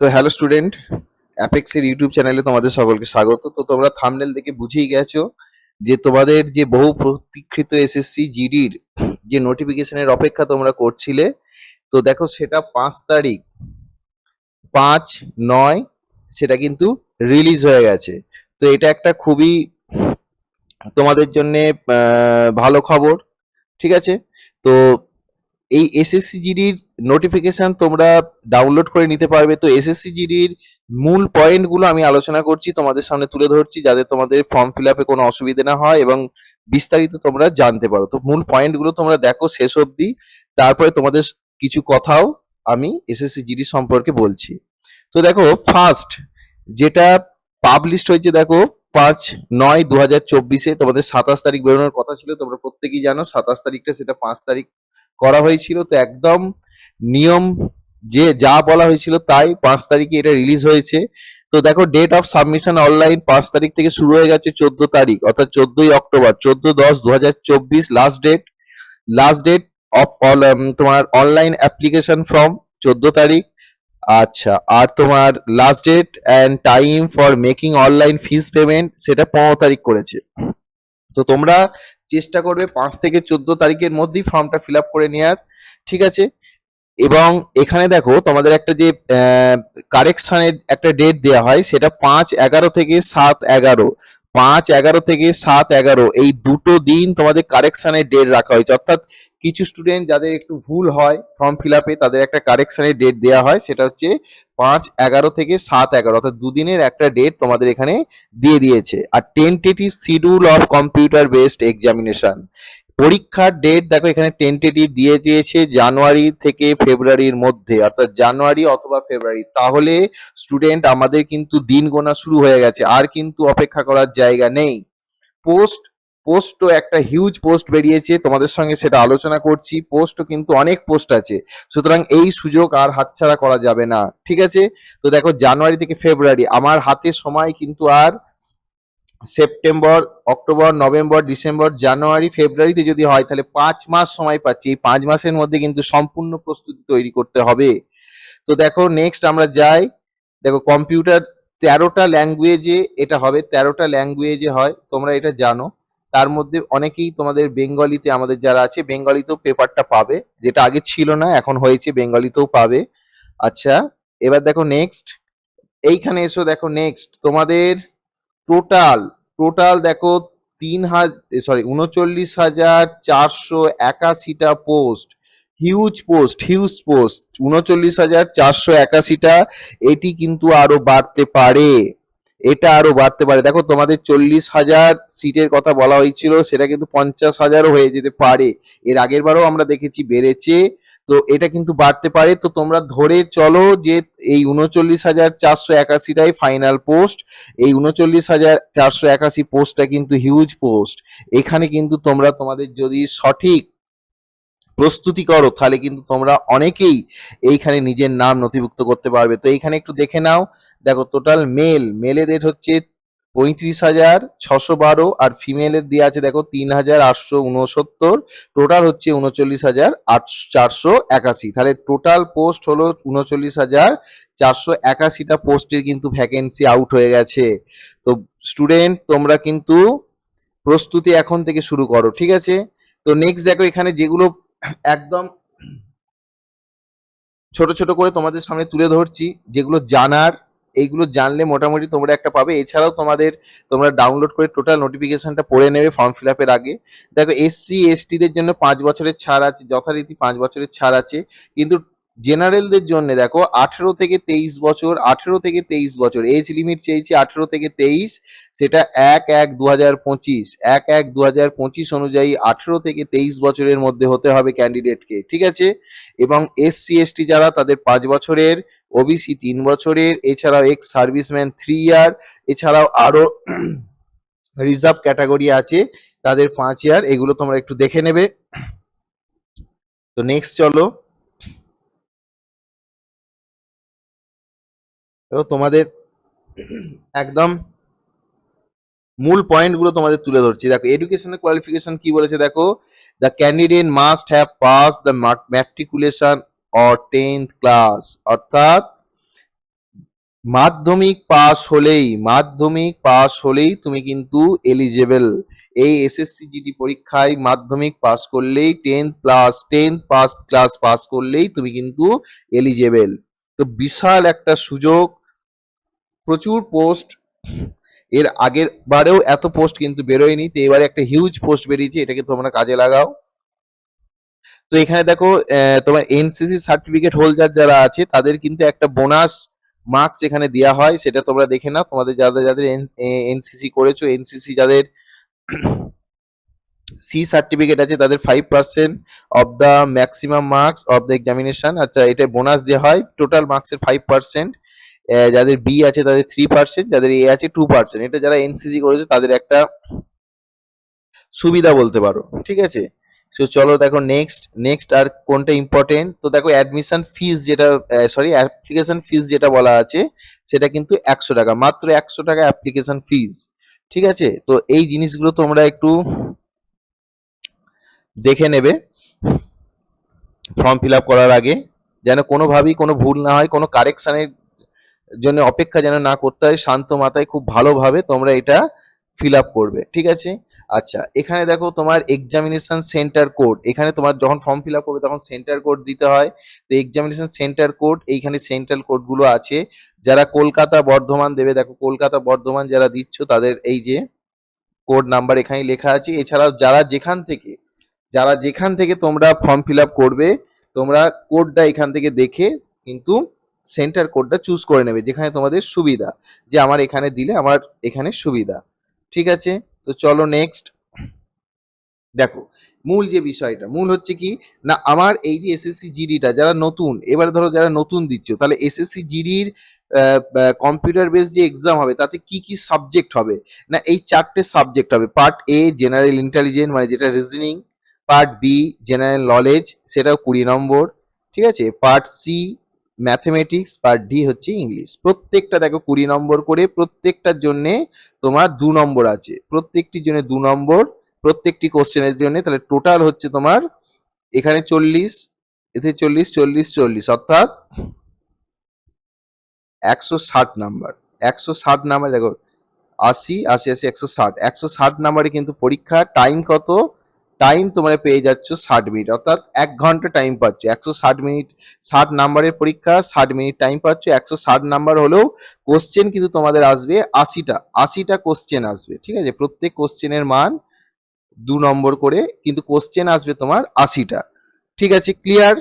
তো hello student, অ্যাপেক্সের YouTube চ্যানেলে তোমাদের সকলকে স্বাগত। তো তোমরা থামনেল দেখে বুঝেই গেছো যে তোমাদের যে বহু প্রতীক্ষিত এসএসসি জিডির যে নোটিফিকেশনের অপেক্ষা তোমরা করছিলে, তো দেখো সেটা পাঁচ তারিখ, পাঁচ, নয়, সেটা কিন্তু রিলিজ হয়ে গেছে। তো এটা একটা খুবই তোমাদের জন্যে ভালো খবর, ঠিক আছে? তো এই এসএসসি জিডির নোটিফিকেশন তোমরা ডাউনলোড করে নিতে পারবে। তো এসএসসি জিডির মূল পয়েন্টগুলো আমি আলোচনা করছি, তোমাদের সামনে তুলে ধরছি যাতে তোমাদের ফর্ম ফিল আপে কোনো অসুবিধা না হয় এবং বিস্তারিত তোমরা জানতে পারো। তো মূল পয়েন্টগুলো তোমরা দেখো শেষ অবধি, তারপরে তোমাদের কিছু কথাও আমি এসএসসি জিডি সম্পর্কে বলছি। তো দেখো ফার্স্ট যেটা পাবলিশড হয়েছে দেখো, পাঁচ নয় দু হাজার চব্বিশে, তোমাদের সাতাশ তারিখ বেরোনোর কথা ছিল, তোমরা প্রত্যেকেই জানো, সাতাশ তারিখটা সেটা পাঁচ তারিখ করা হয়েছিল, তো একদম নিয়ম যে যা বলা হয়েছিল তাই পাঁচ তারিখে এটা রিলিজ হয়েছে। তো দেখো ডেট অফ সাবমিশন অনলাইন পাঁচ তারিখ থেকে শুরু হয়ে গেছে চোদ্দ তারিখ, অর্থাৎ চোদ্দই অক্টোবর, চোদ্দ দশ দু last date last date of তোমার অনলাইন অ্যাপ্লিকেশন ফর্ম চোদ্দ তারিখ। আচ্ছা আর তোমার last date and time for making online fees payment সেটা পনেরো তারিখ করেছে। তো তোমরা চেষ্টা করবে পাঁচ থেকে চোদ্দ তারিখের মধ্যেই ফর্মটা ফিল করে নেওয়ার ঠিক আছে? এবং এখানে দেখো, তোমাদের একটা যে কারেকশানের একটা ডেট দেওয়া হয়, সেটা পাঁচ এগারো থেকে সাত এগারো। পাঁচ এগারো থেকে সাত এগারো, এই দুটো দিন তোমাদের কারেকশানের ডেট রাখা হয়েছে। অর্থাৎ কিছু স্টুডেন্ট যাদের একটু ভুল হয় ফর্ম ফিল আপে তাদের একটা কারেকশনের ডেট দেওয়া হয়, সেটা হচ্ছে পাঁচ এগারো থেকে সাত এগারো, অর্থাৎ দুদিনের একটা ডেট তোমাদের এখানে দিয়ে দিয়েছে। আর tentative schedule of computer based examination পরীক্ষার ডেট দেখো, এখানে টেন্টেটিভ দিয়ে দিয়েছে জানুয়ারি থেকে ফেব্রুয়ারির মধ্যে, অর্থাৎ জানুয়ারি অথবা ফেব্রুয়ারি। তাহলে স্টুডেন্ট আমাদের কিন্তু দিন গোনা শুরু হয়ে গেছে, আর কিন্তু অপেক্ষা করার জায়গা নেই। পোস্ট পোস্টও একটা হিউজ পোস্ট বেরিয়েছে, তোমাদের সঙ্গে সেটা আলোচনা করছি। পোস্টও কিন্তু অনেক পোস্ট আছে। সুতরাং এই সুযোগ আর হাতছাড়া করা যাবে না। ঠিক আছে? তো দেখো, জানুয়ারি থেকে ফেব্রুয়ারি, আমার হাতে সময় কিন্তু আর September, October, November, December, January, ফেব্রুয়ারিতে যদি হয়, তাহলে পাঁচ মাস সময় পাচ্ছি। এই পাঁচ মাসের মধ্যে কিন্তু সম্পূর্ণ প্রস্তুতি তৈরি করতে হবে। তো দেখো নেক্সট আমরা যাই। দেখো কম্পিউটার তেরোটা ল্যাঙ্গুয়েজে এটা হবে, তেরোটা ল্যাঙ্গুয়েজে হয়। তোমরা এটা জানো। তার মধ্যে অনেকেই তোমাদের বেঙ্গলিতে আমাদের যারা আছে, বেঙ্গলিতেও পেপারটা পাবে। যেটা আগে ছিল না, এখন হয়েছে, বেঙ্গলিতেও পাবে। আচ্ছা এবার দেখো নেক্সট এইখানে এসো দেখো নেক্সট তোমাদের টোটাল টোটাল দেখো তিন হাজার সরি উনচল্লিশ হাজার চারশো একাশিটা post huge post huge post উনচল্লিশ হাজার চারশো একাশিটা, এটি কিন্তু আরও বাড়তে পারে। এটা আরও বাড়তে পারে। দেখো, তোমাদের চল্লিশ হাজার সিটের কথা বলা হয়েছিল, সেটা কিন্তু পঞ্চাশ হাজারও হয়ে যেতে পারে। এর আগের বারও আমরা দেখেছি, বেড়েছে। তো এটা কিন্তু বাড়তে পারে। তো তোমরা ধরে চলো যে এই উনচল্লিশ হাজার চারশো একাশিটাই ফাইনাল পোস্ট এই উনচল্লিশ হাজার চারশো একাশি পোস্টটা কিন্তু হিউজ পোস্ট এখানে কিন্তু তোমরা তোমাদের যদি সঠিক প্রস্তুতি করো, তাহলে কিন্তু তোমরা অনেকেই এইখানে নিজের নাম নথিভুক্ত করতে পারবে। তো এইখানে একটু দেখে নাও। দেখো টোটাল মেল মেলেদের হচ্ছে পঁয়ত্রিশ হাজার ছশো বারো আর ফিমেলের দিয়ে আছে, দেখো, তিন হাজার আটশো উনসত্তর। টোটাল হচ্ছে উনচল্লিশ হাজার আটশো চারশো একাশি। তাহলে টোটাল পোস্ট হলো উনচল্লিশ হাজার চারশো একাশিটা পোস্টের কিন্তু ভ্যাকেন্সি আউট হয়ে গেছে। তো স্টুডেন্ট তোমরা কিন্তু প্রস্তুতি এখন থেকে শুরু করো, ঠিক আছে? তো নেক্সট দেখো, এখানে যেগুলো একদম ছোট ছোট করে তোমাদের সামনে তুলে ধরছি, যেগুলো জানার, এইগুলো জানলে মোটামুটি তোমরা একটা পাবে। এছাড়াও তোমাদের, তোমরা ডাউনলোড করে টোটাল নোটিফিকেশনটা পড়ে নেবে ফর্ম ফিল আপের আগে। দেখো এসসি এসটিদের জন্য পাঁচ বছরের ছাড় আছে, যথারীতি পাঁচ বছরের ছাড় আছে। কিন্তু জেনারেলদের জন্য দেখো আঠেরো থেকে তেইশ বছর, আঠেরো থেকে তেইশ বছর এজ লিমিট চেয়েছি আঠেরো থেকে তেইশ, সেটা এক এক দু হাজার পঁচিশ, এক এক দু হাজার পঁচিশ অনুযায়ী আঠেরো থেকে তেইশ বছরের মধ্যে হতে হবে ক্যান্ডিডেটকে ঠিক আছে? এবং এসসি এসটি যারা তাদের পাঁচ বছরের ওবিসি তিন বছরের, এছাড়াও এক্স সার্ভিসম্যান থ্রি ইয়ার এছাড়াও আরও রিজার্ভ ক্যাটাগরি আছে, তাদের পাঁচ ইয়ার এগুলো তোমরা একটু দেখে নেবে। তো নেক্সট চলো। তো তোমাদের একদম মূল পয়েন্টগুলো তোমাদের তুলে ধরছি। দেখো এডুকেশনাল কোয়ালিফিকেশন কি বলেছে দেখো? The candidate must have pass the matriculation or tenth class অর্থাৎ মাধ্যমিক পাস হলেই, মাধ্যমিক পাস হলেই তুমি কিন্তু এলিজেবল এই এসএসসি জিডি পরীক্ষায় মাধ্যমিক পাস করলেই tenth plus tenth pass class pass করলেই তুমি কিন্তু এলিজেবল তো বিশাল একটা সুযোগ। প্রচুর পোস্ট। এর আগের বারেও এত পোস্ট কিন্তু বেরোয়নি। তো এবারে একটা হিউজ পোস্ট বেরিয়েছে, এটাকে তোমরা কাজে লাগাও। তো এখানে দেখো তোমার এনসিসি সার্টিফিকেট হোল্ডার যারা আছে, তাদের কিন্তু একটা বোনাস মার্কস এখানে দেওয়া হয়। সেটা তোমরা দেখে নাও। তোমাদের যাদের যাদের এনসিসি করেছ এনসিসি যাদের সি সার্টিফিকেট আছে, তাদের five percent of the maximum marks of the examination আচ্ছা এটা বোনাস দেওয়া হয় টোটাল মার্কসের ফাইভ পার্সেন্ট যাদের বি আছে, তাদের থ্রি পার্সেন্ট যাদের এ আছে টু পার্সেন্ট এটা যারা এনসিসি করেছে, তাদের একটা সুবিধা বলতে পারো, ঠিক আছে? তো চলো দেখো নেক্সট নেক্সট আর কোনটা ইম্পর্টেন্ট তো দেখো অ্যাডমিশন ফিস যেটা সরি অ্যাপ্লিকেশন ফিস যেটা বলা আছে, সেটা কিন্তু একশো টাকা, মাত্র একশো টাকা অ্যাপ্লিকেশন ফিস ঠিক আছে? তো এই জিনিসগুলো তোমরা একটু দেখে নেবে। ফর্ম ফিল করার আগে যেন কোনোভাবেই কোনো ভুল না হয়, কোনো কারেকশনের জন্য অপেক্ষা যেন না করতে হয়, শান্ত মাথায় খুব ভালোভাবে তোমরা এটা ফিল করবে, ঠিক আছে? আচ্ছা এখানে দেখো তোমার এক্সামিনেশন সেন্টার কোড এখানে তোমার যখন ফর্ম ফিল করবে তখন সেন্টার কোড দিতে হয়। তো এক্সামিনেশন সেন্টার কোড এইখানে সেন্ট্রাল কোডগুলো আছে। যারা কলকাতা বর্ধমান দেবে, দেখো কলকাতা বর্ধমান যারা দিচ্ছ তাদের এই যে কোড নাম্বার এখানে লেখা আছে। এছাড়াও যারা যেখান থেকে যারা যেখান থেকে তোমরা ফর্ম ফিল করবে, তোমরা কোডটা এখান থেকে দেখে কিন্তু সেন্টার কোডটা চুজ করে নেবে, যেখানে তোমাদের সুবিধা, যে আমার এখানে দিলে আমার এখানে সুবিধা। ঠিক আছে? তো চলো নেক্সট দেখো, মূল যে বিষয়টা, মূল হচ্ছে কি, না, আমার এই যে এসএসসি জিডিটা যারা নতুন, এবার ধরো যারা নতুন দিচ্ছ, তাহলে এসএসসি জিডির কম্পিউটার বেস যে এক্সাম হবে, তাতে কি কি সাবজেক্ট হবে? না, এই চারটে সাবজেক্ট হবে পার্ট এ জেনারেল ইন্টেলিজেন্স মানে যেটা reasoning part B, general knowledge, সেটাও কুড়ি নম্বর, ঠিক আছে? Part C mathematics part D হচ্ছে ইংলিশ। প্রত্যেকটা দেখো কুড়ি নম্বর করে প্রত্যেকটার জন্যে তোমার দু নম্বর আছে। প্রত্যেকটির জন্য দু নম্বর, প্রত্যেকটি কোশ্চেনের জন্য তাহলে টোটাল হচ্ছে তোমার এখানে চল্লিশ, এতে চল্লিশ চল্লিশ চল্লিশ। অর্থাৎ একশো ষাট নাম্বার। একশো ষাট নাম্বার দেখো, আশি আশি আশি, একশো ষাট। একশো ষাট নাম্বারে কিন্তু পরীক্ষা টাইম কত? টাইম তোমরা পেয়ে যাচ্ছ ষাট মিনিট অর্থাৎ এক ঘণ্টা টাইম পাচ্ছ। একশো ষাট মিনিট ষাট নাম্বারের পরীক্ষা, ষাট মিনিট টাইম পাচ্ছ। একশো ষাট নাম্বার হলেও কোশ্চেন কিন্তু তোমাদের আসবে আশিটা আশিটা কোশ্চেন আসবে, ঠিক আছে? প্রত্যেক কোশ্চেনের মান দু নম্বর করে কিন্তু কোশ্চেন আসবে তোমার আশিটা, ঠিক আছে? ক্লিয়ার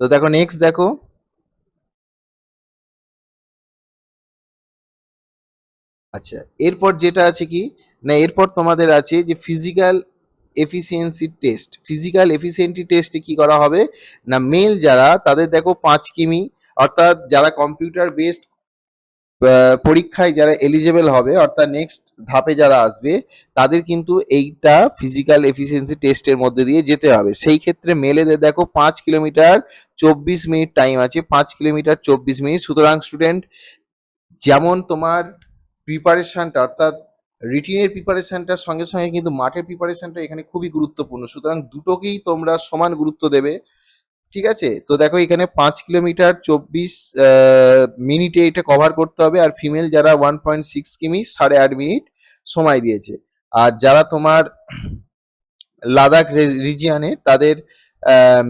তো দেখো নেক্সট দেখো। আচ্ছা এরপর যেটা আছে কি? না, এরপর তোমাদের আছে যে physical efficiency test physical efficiency টেস্টে কি করা হবে? না মেল যারা, তাদের দেখো পাঁচ কিমি, অর্থাৎ যারা কম্পিউটার বেসড পরীক্ষায় যারা এলিজেবল হবে, অর্থাৎ নেক্সট ধাপে যারা আসবে, তাদের কিন্তু এইটা ফিজিক্যাল এফিসিয়েন্সি টেস্টের মধ্যে দিয়ে যেতে হবে। সেই ক্ষেত্রে মেলেদের দেখো পাঁচ কিলোমিটার চব্বিশ মিনিট টাইম আছে, পাঁচ কিলোমিটার চব্বিশ মিনিট। সুতরাং স্টুডেন্ট যেমন তোমার প্রিপারেশনটা অর্থাৎ রিটিনের প্রিপারেশনটার সঙ্গে সঙ্গে কিন্তু মাঠের প্রিপারেশনটা এখানে খুবই গুরুত্বপূর্ণ। সুতরাং দুটোকেই তোমরা সমান গুরুত্ব দেবে। ঠিক আছে? তো দেখো এখানে পাঁচ কিলোমিটার চব্বিশ মিনিটে এটা কভার করতে হবে। আর ফিমেল যারা ওয়ান পয়েন্ট সিক্স কিমি, সাড়ে আট মিনিট সময় দিয়েছে। আর যারা তোমার লাদাখ রিজিয়ানে তাদের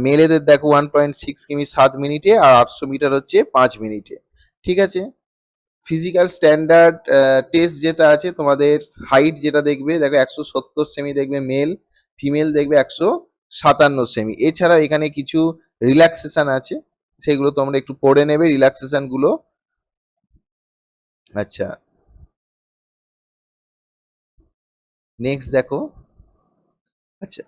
মেলেদের দেখো ওয়ান পয়েন্ট সিক্স কিমি, সাত মিনিটে আর আটশো মিটার হচ্ছে পাঁচ মিনিটে ঠিক আছে? ফিজিক্যাল স্ট্যান্ডার্ড টেস্ট যেটা আছে, তোমাদের হাইট যেটা দেখবে, দেখো একশো সত্তর সেমি দেখবে মেল ফিমেল দেখবে একশো সাতান্ন সেমি এছাড়াও এখানে কিছু রিল্যাক্সেশন আছে, সেগুলো তোমরা একটু পড়ে নেবে রিল্যাক্সেশনগুলো। আচ্ছা। নেক্সট দেখো। আচ্ছা।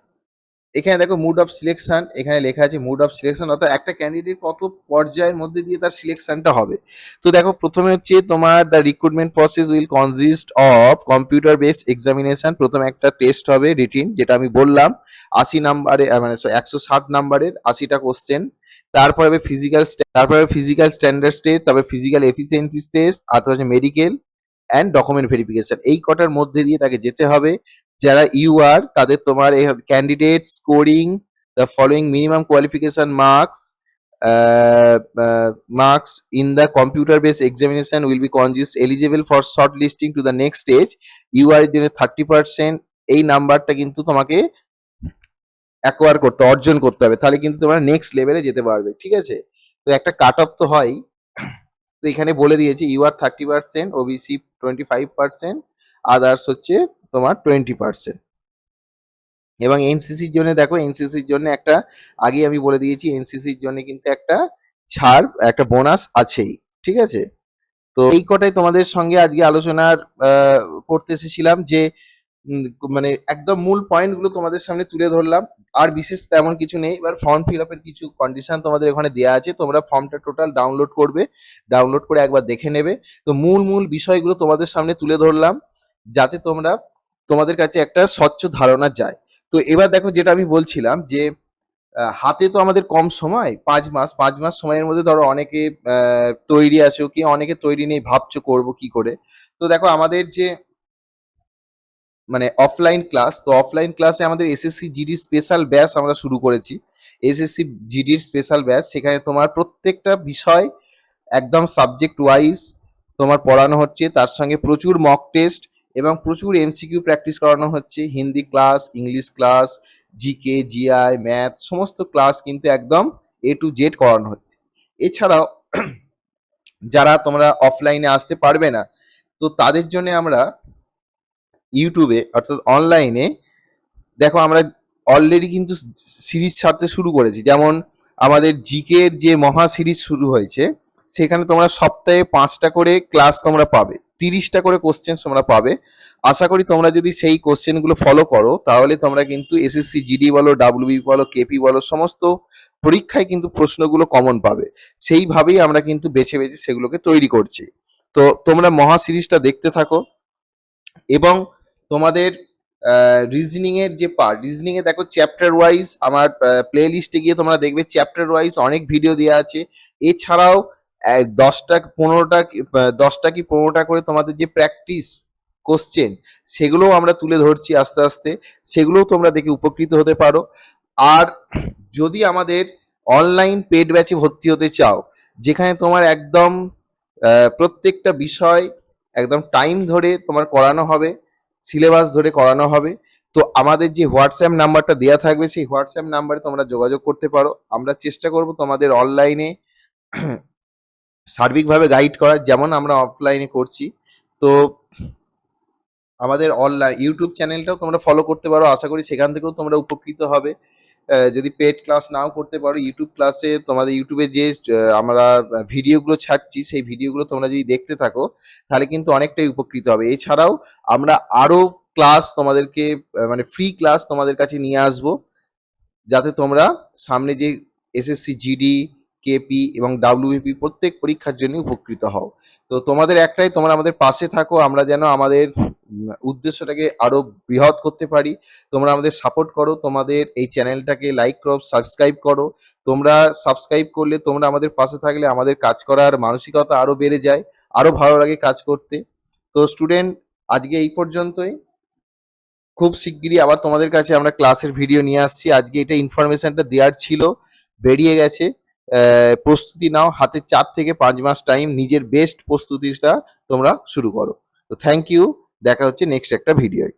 এখানে দেখো মুড অফ সিলেকশন এখানে লেখা আছে মুড অফ সিলেকশন অর্থাৎ একটা ক্যান্ডিডেট কত পর্যায়ের মধ্যে দিয়ে তার সিলেকশনটা হবে। তো দেখো, প্রথমে হচ্ছে তোমার the recruitment process will consist of computer base examination প্রথমে একটা টেস্ট হবে রিটিন যেটা আমি বললাম, আশি নাম্বারে মানে একশো ষাট নাম্বারের আশিটা কোশ্চেন তারপর হবে ফিজিক্যাল তারপরে ফিজিক্যাল স্ট্যান্ডার্ড টেস্ট তারপরে ফিজিক্যাল এফিসিয়েন্সি টেস্ট আর হচ্ছে মেডিকেল অ্যান্ড ডকুমেন্ট ভেরিফিকেশন এই কটার মধ্যে দিয়ে তাকে যেতে হবে। যারা ইউ আর তাদের তোমার এই candidate scoring the following minimum qualification marks marks in the computer based examination will be considered eligible for shortlisting to the next stage. You are এর জন্য থার্টি পার্সেন্ট এই নাম্বারটা কিন্তু তোমাকে অ্যাকোয়ার করতে, অর্জন করতে হবে। তাহলে কিন্তু তোমরা নেক্সট লেভেলে যেতে পারবে, ঠিক আছে? তো একটা কাট অফ তো হয়। তো এখানে বলে দিয়েছে U R thirty percent OBC twenty five percent others হচ্ছে তোমার টোয়েন্টি পার্সেন্ট এবং এনসিসির জন্য দেখো এনসিসির জন্য একটা আগে আমি বলে দিয়েছি এনসিসির জন্য কিন্তু একটা ছাড়, একটা বোনাস আছেই, ঠিক আছে? তো এই কটাই তোমাদের সঙ্গে আজকে আলোচনার করতে এসেছিলাম যে মানে একদম মূল পয়েন্টগুলো তোমাদের সামনে তুলে ধরলাম। আর বিশেষ তেমন কিছু নেই। এবার ফর্ম ফিল আপের কিছু কন্ডিশন তোমাদের ওখানে দেওয়া আছে। তোমরা ফর্মটা টোটাল ডাউনলোড করবে। ডাউনলোড করে একবার দেখে নেবে। তো মূল মূল বিষয়গুলো তোমাদের সামনে তুলে ধরলাম। যাতে তোমরা তোমাদের কাছে একটা স্বচ্ছ ধারণা যায়। তো এবার দেখো যেটা আমি বলছিলাম যে হাতে তো আমাদের কম সময়, পাঁচ মাস পাঁচ মাস সময়ের মধ্যে ধরো অনেকে তৈরি আছো কি, অনেকে তৈরি নেই, ভাবছ করব কি করে? তো দেখো আমাদের যে মানে অফলাইন ক্লাস তো অফলাইন ক্লাসে আমাদের এসএসসি জিডি স্পেশাল ব্যাচ আমরা শুরু করেছি। এসএসসি জিডির স্পেশাল ব্যাচ সেখানে তোমার প্রত্যেকটা বিষয় একদম সাবজেক্ট ওয়াইজ তোমার পড়ানো হচ্ছে, তার সঙ্গে প্রচুর মক টেস্ট এবং প্রচুর এমসিকিউ প্র্যাকটিস করানো হচ্ছে। Hindi class English class GK GI math সমস্ত ক্লাস কিন্তু একদম এ টু জেড করানো হচ্ছে। এছাড়াও যারা তোমরা অফলাইনে আসতে পারবে না, তো তাদের জন্য আমরা ইউটিউবে অর্থাৎ অনলাইনে দেখো আমরা অলরেডি কিন্তু সিরিজ ছাড়তে শুরু করেছি। যেমন আমাদের জিকের যে মহা সিরিজ শুরু হয়েছে সেখানে তোমরা সপ্তাহে পাঁচটা করে ক্লাস তোমরা পাবে। তিরিশটা করে কোশ্চেন তোমরা পাবে। আশা করি তোমরা যদি সেই কোশ্চেনগুলো ফলো করো, তাহলে তোমরা কিন্তু এসএসসি জিডি বলো ডাব্লিউবি বলো কেপি বলো, সমস্ত পরীক্ষায় কিন্তু প্রশ্নগুলো কমন পাবে। সেইভাবেই আমরা কিন্তু বেছে বেছে সেগুলোকে তৈরি করছি। তো তোমরা মহা সিরিজটা দেখতে থাকো এবং তোমাদের রিজনিং এর যে পার্ট রিজনিং এ দেখো চ্যাপ্টার ওয়াইজ আমার প্লে লিস্টে গিয়ে তোমরা দেখবে চ্যাপ্টার ওয়াইজ অনেক ভিডিও দেওয়া আছে। এছাড়াও দশটা পনেরোটা দশটা কি পনেরোটা করে তোমাদের যে প্র্যাকটিস কোশ্চেন সেগুলোও আমরা তুলে ধরছি আস্তে আস্তে, সেগুলোও তোমরা দেখে উপকৃত হতে পারো। আর যদি আমাদের অনলাইন পেড ব্যাচে ভর্তি হতে চাও, যেখানে তোমার একদম প্রত্যেকটা বিষয় একদম টাইম ধরে তোমার করানো হবে সিলেবাস ধরে করানো হবে, তো আমাদের যে হোয়াটসঅ্যাপ নাম্বারটা দেওয়া থাকবে, সেই হোয়াটসঅ্যাপ নাম্বারে তোমরা যোগাযোগ করতে পারো। আমরা চেষ্টা করব তোমাদের অনলাইনে সার্বিকভাবে গাইড করার যেমন আমরা অফলাইনে করছি, তো আমাদের অনলাইন ইউটিউব চ্যানেলটাও তোমরা ফলো করতে পারো। আশা করি সেখান থেকেও তোমরা উপকৃত হবে। যদি পেড ক্লাস নাও করতে পারো ইউটিউব ক্লাসে তোমাদের ইউটিউবে যে আমরা ভিডিওগুলো ছাড়ছি, সেই ভিডিওগুলো তোমরা যদি দেখতে থাকো, তাহলে কিন্তু অনেকটাই উপকৃত হবে। এছাড়াও আমরা আরও ক্লাস তোমাদেরকে মানে ফ্রি ক্লাস তোমাদের কাছে নিয়ে আসব। যাতে তোমরা সামনে যে এসএসসি জিডি কেপি এবং ডাব্লিউপি প্রত্যেক পরীক্ষার জন্য উপকৃত হও। তো তোমাদের একটাই, তোমরা আমাদের পাশে থাকো, আমরা যেন আমাদের উদ্দেশ্যটাকে আরও বৃহৎ করতে পারি। তোমরা আমাদের সাপোর্ট করো, তোমাদের এই চ্যানেলটাকে লাইক করো সাবস্ক্রাইব করো। তোমরা সাবস্ক্রাইব করলে তোমরা আমাদের পাশে থাকলে আমাদের কাজ করার মানসিকতা আরও বেড়ে যায়, আরও ভালো লাগে কাজ করতে। তো স্টুডেন্ট আজকে এই পর্যন্তই। খুব শিগগিরই আবার তোমাদের কাছে আমরা ক্লাসের ভিডিও নিয়ে আসছি। আজকে এটা ইনফরমেশনটা দেওয়ার ছিল, বেরিয়ে গেছে। প্রস্তুতি নাও, হাতে চার থেকে পাঁচ মাস টাইম নিজের বেস্ট প্রস্তুতিটা তোমরা শুরু করো। তো থ্যাংক ইউ দেখা হচ্ছে নেক্সট একটা ভিডিওয়